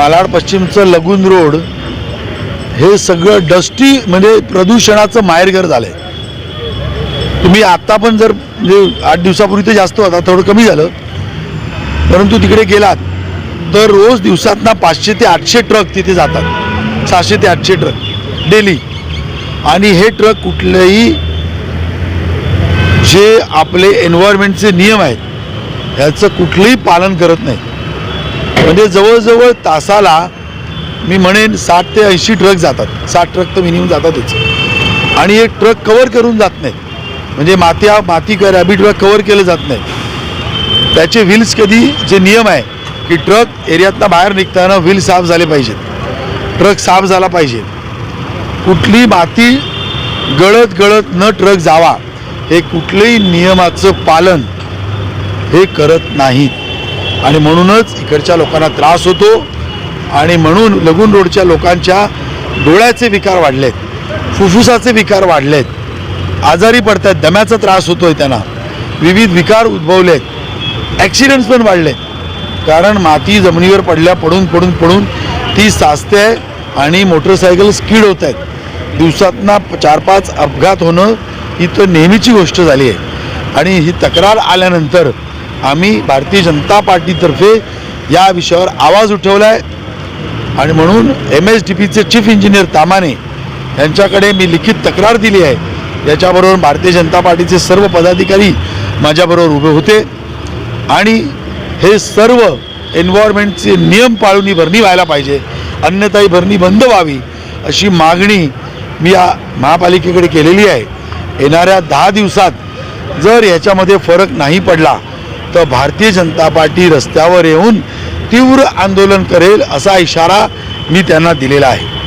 मालाड पश्चिमचं लगून road हे सगळं dusty म्हणजे प्रदूषणाचं माहेरघर झालं आहे तुम्ही आत्ता पण जर म्हणजे आठ दिवसापूर्वी ते जास्त होता थोडं कमी झालं. परंतु तिकडे गेलात तर रोज दिवसातना पाचशे ते आठशे ट्रक तिथे जातात. सहाशे ते आठशे ट्रक डेली आणि हे ट्रक कुठलेही जे आपले एन्व्हायरमेंटचे नियम आहेत ह्याचं कुठलंही पालन करत नाही म्हणजे जवळजवळ तासाला मी म्हणेन साठ ते ऐंशी ट्रक जातात. साठ ट्रक तर मिनिमम जातातच. आणि हे ट्रक कवर करून जात नाहीत म्हणजे मात्या माती रॅबिट ट्रक कवर केलं जात नाही. त्याचे व्हील्स कधी जे नियम आहे की ट्रक एरियातनं बाहेर निघताना व्हील साफ झाले पाहिजेत. ट्रक साफ झाला पाहिजे. कुठली माती गळत गळत न ट्रक जावा हे कुठल्याही नियमाचं पालन हे करत नाहीत. आणि म्हणूनच इकडच्या लोकांना त्रास होतो आणि म्हणून लगून रोडच्या लोकांच्या डोळ्याचे विकार वाढलेत फुफ्फुसाचे विकार वाढलेत आजारी पडतात दम्याचा त्रास होतो आहे त्यांना. विविध विकार उद्भवलेत. ॲक्सिडेंट्स पण वाढले कारण माती जमिनीवर पडल्या पडून पडून पडून ती साचते आहे आणि मोटरसायकल स्किड होत आहेत. दिवसातना चार पाच अपघात होणं ही तर नेहमीची गोष्ट झाली आहे. आणि ही तक्रार आल्यानंतर आम्ही भारतीय जनता पार्टीतर्फे या विषयावर आवाज उठवला आहे आणि म्हणून एम एस डी पीचे चीफ इंजिनियर तामाने यांच्याकडे मी लिखित तक्रार दिली आहे. याच्याबरोबर भारतीय जनता पार्टीचे सर्व पदाधिकारी माझ्याबरोबर उभे होते. आणि हे सर्व एन्व्हायरमेंटचे नियम पाळून ही भरणी व्हायला पाहिजे. अन्यथा ही भरणी बंद व्हावी अशी मागणी मी या महापालिकेकडे केलेली आहे. येणाऱ्या दहा दिवसात जर याच्यामध्ये फरक नाही पडला तर भारतीय जनता पार्टी रस्त्यावर येऊन तीव्र आंदोलन करेल असा इशारा मी त्यांना दिलेला आहे.